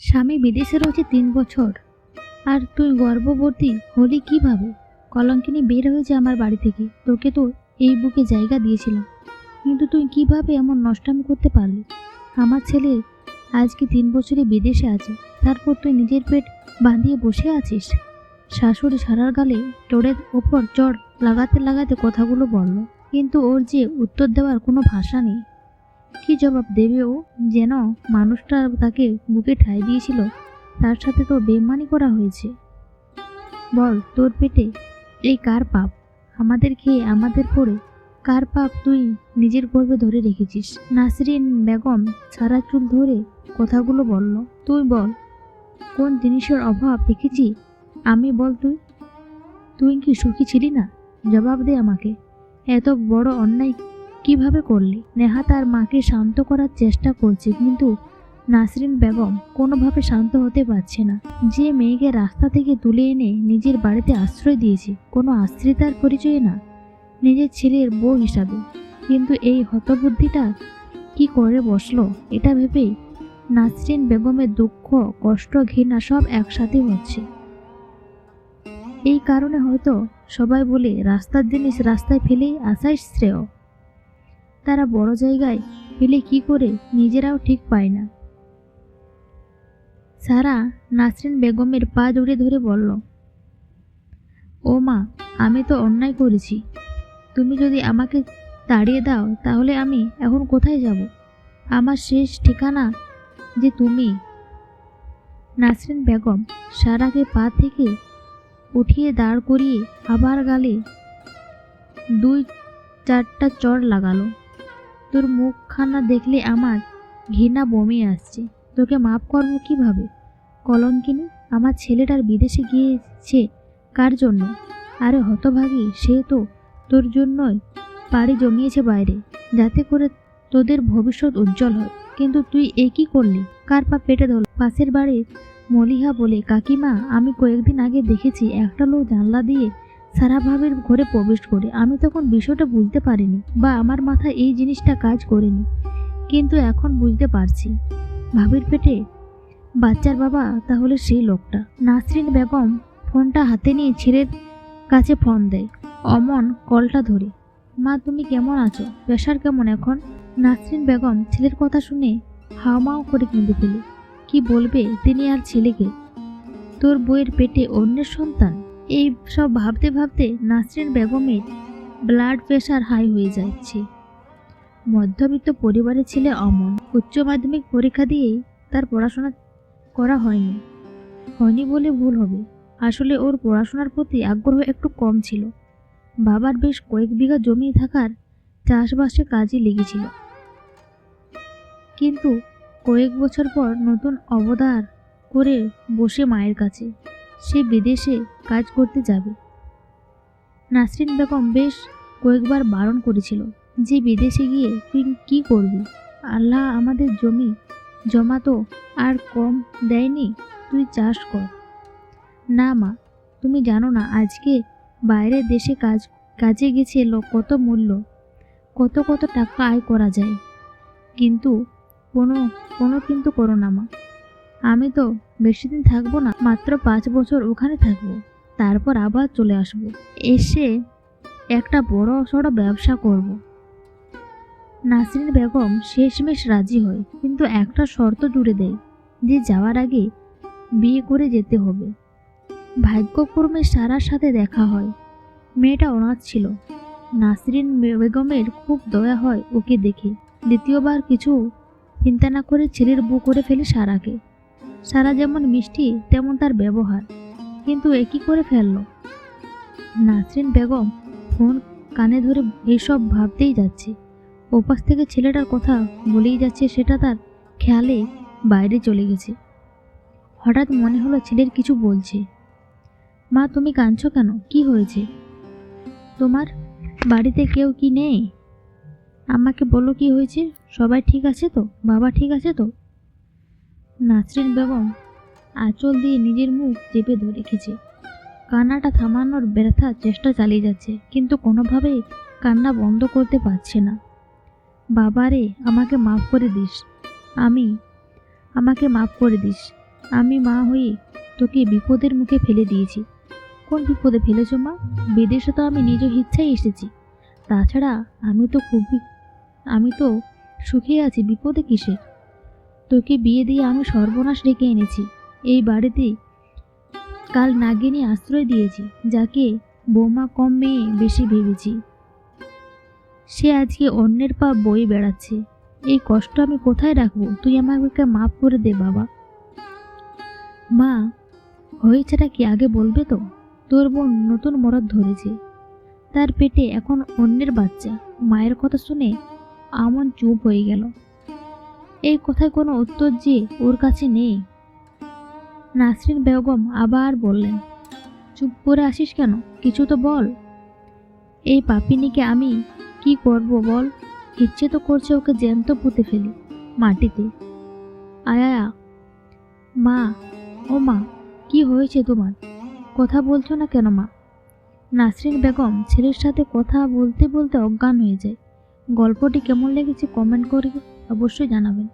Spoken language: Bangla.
স্বামী বিদেশে রয়েছে তিন বছর। আর তুই গর্ভবতী হলি কীভাবে? কলঙ্কিনী বের হয়েছে আমার বাড়ি থেকে। তোকে তো এই বুকে জায়গা দিয়েছিলাম। কিন্তু তুই কীভাবে এমন নষ্টামি করতে পারলি? আমার ছেলে আজকে তিন বছরে বিদেশে আছে। তারপর তুই নিজের পেট বাঁধিয়ে বসে আছিস? শাশুড়ি সারার গালে চোরের ওপর চড় লাগাতে লাগাতে কথাগুলো বলল। কিন্তু ওর যে উত্তর দেওয়ার কোনো ভাষা নেই। কি জবাব দেবে ও? যেন মানুষটা তাকে বুকে ঠাই দিয়েছিল, তার সাথে তো বেমানি করা হয়েছে। বল, তোর পেটে এই কার পাপ? আমাদের খেয়ে আমাদের পড়ে। কার পাপ তুই নিজের গর্বে ধরে রেখেছিস? নাসরিন বেগম সারা চুল ধরে কথাগুলো বলল। তুই বল, কোন জিনিসের অভাব দেখেছি? আমি বল তুই। তুই কি সুখী ছিলি না? জবাব দে আমাকে। এত বড় অন্যায় কীভাবে করলি? নেহা তার মাকে শান্ত করার চেষ্টা করছে, কিন্তু নাসরিন বেগম কোনোভাবে শান্ত হতে পারছে না। যে মেয়েকে রাস্তা থেকে তুলে এনে নিজের বাড়িতে আশ্রয় দিয়েছে, কোনো আশ্রিতার পরিচয়ে না, নিজের ছেলের বউ হিসাবে। কিন্তু এই হতবুদ্ধিটা কি করে বসল, এটা ভেবেই নাসরিন বেগমের দুঃখ, কষ্ট, ঘৃণা সব একসাথে হচ্ছে। এই কারণে হয়তো সবাই বলে, রাস্তার জিনিস রাস্তায় ফেলেই আসাই শ্রেয়। তারা বড় জায়গায় ফেলে কি করে নিজেরাও ঠিক পায় না। সারা নাসরিন বেগমের পা জড়িয়ে ধরে বলল, ও মা, আমি তো অন্যায় করেছি। তুমি যদি আমাকে তাড়িয়ে দাও, তাহলে আমি এখন কোথায় যাব? আমার শেষ ঠিকানা যে তুমি? নাসরিন বেগম সারাকে পা থেকে উঠিয়ে দাঁড় করিয়ে আবার গালে দুই চারটা চড় লাগালো। তোর মুখখানা দেখলে আমার ঘৃণা বমি আসছে। তোকে মাফ করব কীভাবে? কলঙ্কিনী, আমার ছেলেটার বিদেশে গিয়েছে কার জন্য? আরে হতভাগী, সে তো তোর জন্যই পাড়ি জমিয়েছে বাইরে, যাতে করে তোদের ভবিষ্যৎ উজ্জ্বল হয়। কিন্তু তুই এ কী করলি? কার পা পেটে ধরল? পাশের বাড়ির মলিহা বলে, কাকিমা, আমি কয়েকদিন আগে দেখেছি, একটা লোক জানলা দিয়ে সারা ভাবের ঘরে প্রবেশ করে। আমি তখন বিষয়টা বুঝতে পারিনি বা আমার মাথায় এই জিনিসটা কাজ করেনি। কিন্তু এখন বুঝতে পারছি। ভাবির পেটে, বাচ্চার বাবা তাহলে সেই লোকটা। নাসরিন বেগম ফোনটা হাতে নিয়ে ছেলের কাছে ফোন দেয়। অমন কলটা ধরে, মা, তুমি কেমন আছো? প্রেশার কেমন এখন? নাসরিন বেগম ছেলের কথা শুনে হাওমাও করে কেঁদে ফেলে। কি বলবে তিনি আর ছেলেকে? তোর বইয়ের পেটে অন্যের সন্তান? এই সব ভাবতে ভাবতে নাসরিন বেগমের ব্লাড প্রেশার হাই হয়ে যাচ্ছে। মধ্যবিত্ত পরিবারের ছেলে অমন, উচ্চ মাধ্যমিক পরীক্ষা দিয়েই তার পড়াশোনা করা হয়নি। হয়নি বলে ভুল হবে। আসলে ওর পড়াশোনার প্রতি আগ্রহ একটু কম ছিল। বাবার বেশ কয়েক বিঘা জমি থাকার চাষবাসে কাজে লেগেছিল। কিন্তু কয়েক বছর পর নতুন অবদার করে বসে মায়ের কাছে। সে বিদেশে কাজ করতে যাবে। নাসরিন বেগম বেশ কয়েকবার বারণ করেছিল যে বিদেশে গিয়ে তুই কি করবি? আল্লাহ আমাদের জমি, জমা তো আর কম দেয়নি, তুই চাষ কর। না মা, তুমি জানো না আজকে বাইরের দেশে কাজ, কাজে গেছে কত মূল্য, কত কত টাকা আয় করা যায়। কিন্তু কোনো কোনো কিন্তু করো না মা। আমি তো বেশি দিন থাকব না, মাত্র পাঁচ বছর ওখানে থাকব। তারপর আবার চলে আসব। এসে একটা বড় সড়ো ব্যবসা করব। নাসরিন বেগম শেষমেশ রাজি হয়, কিন্তু একটা শর্ত জুড়ে দেয় যে যাওয়ার আগে বিয়ে করে যেতে হবে। ভাগ্যক্রমে সারার সাথে দেখা হয়। মেয়েটা অনাথ ছিল। নাসরিন বেগমের খুব দয়া হয় ওকে দেখে। দ্বিতীয়বার কিছু চিন্তা না করে ছেলের বউ করে ফেলে সারাকে। সারা যেমন মিষ্টি, তেমন তার ব্যবহার। কিন্তু একই করে ফেলল? নাসরিন বেগম ফোন কানে ধরে এইসব ভাবতেই যাচ্ছে। ওপাশ থেকে ছেলেটার কথা বলেই যাচ্ছে সেটা তার খেয়ালে বাইরে চলে গেছে। হঠাৎ মনে হলো ছেলের কিছু বলছে। মা, তুমি কাঁদছো কেন? কি হয়েছে? তোমার বাড়িতে কেউ কি নেই? আমাকে বলো কি হয়েছে? সবাই ঠিক আছে তো? বাবা ঠিক আছে তো? নাসরিন বেগম আঁচল দিয়ে নিজের মুখ চেপে ধরে রেখেছে। কান্নাটা থামানোর ব্যথা চেষ্টা চালিয়ে যাচ্ছে, কিন্তু কোনোভাবেই কান্না বন্ধ করতে পারছে না। বাবারে, আমাকে মাফ করে দিস। আমি, আমাকে মাফ করে দিস। আমি মা হয়ে তোকে বিপদের মুখে ফেলে দিয়েছি। কোন বিপদে ফেলেছো মা? বিদেশে তো আমি নিজ ইচ্ছায় এসেছি। তাছাড়া আমি তো খুবই, আমি তো সুখে আছি। বিপদে কিসের? তোকে বিয়ে দিয়ে আমি সর্বনাশ রেখে এনেছি। এই বাড়িতে কাল নাগিনী আশ্রয় দিয়েছি, যাকে বোমা কম মেয়ে বেশি ভেবেছি। সে আজকে অন্যের পা বয়ে বেড়াচ্ছে। এই কষ্ট আমি কোথায় রাখব? তুই আমাকে মাফ করে দে, বাবা। মা, হয়েছেটা কি আগে বলবে তো? তোর বোন নতুন মরদ ধরেছে। তার পেটে এখন অন্যের বাচ্চা। মায়ের কথা শুনে আমন চুপ হয়ে গেল। এই কথায় কোনো উত্তর যে ওর কাছে নেই। নাসরিন বেগম আবার বললেন, চুপ করে আসিস কেন? কিছু তো বল। এই পাপিনীকে আমি কি করব বল? ইচ্ছে তো করছে ওকে জ্যান্ত পুঁতে ফেলি মাটিতে। আয়া। মা, ও মা, কি হয়েছে তোমার? কথা বলছো না কেন মা? নাসরিন বেগম ছেলের সাথে কথা বলতে বলতে অজ্ঞান হয়ে যায়। গল্পটি কেমন লেগেছে কমেন্ট করে অবশ্যই জানাবেন।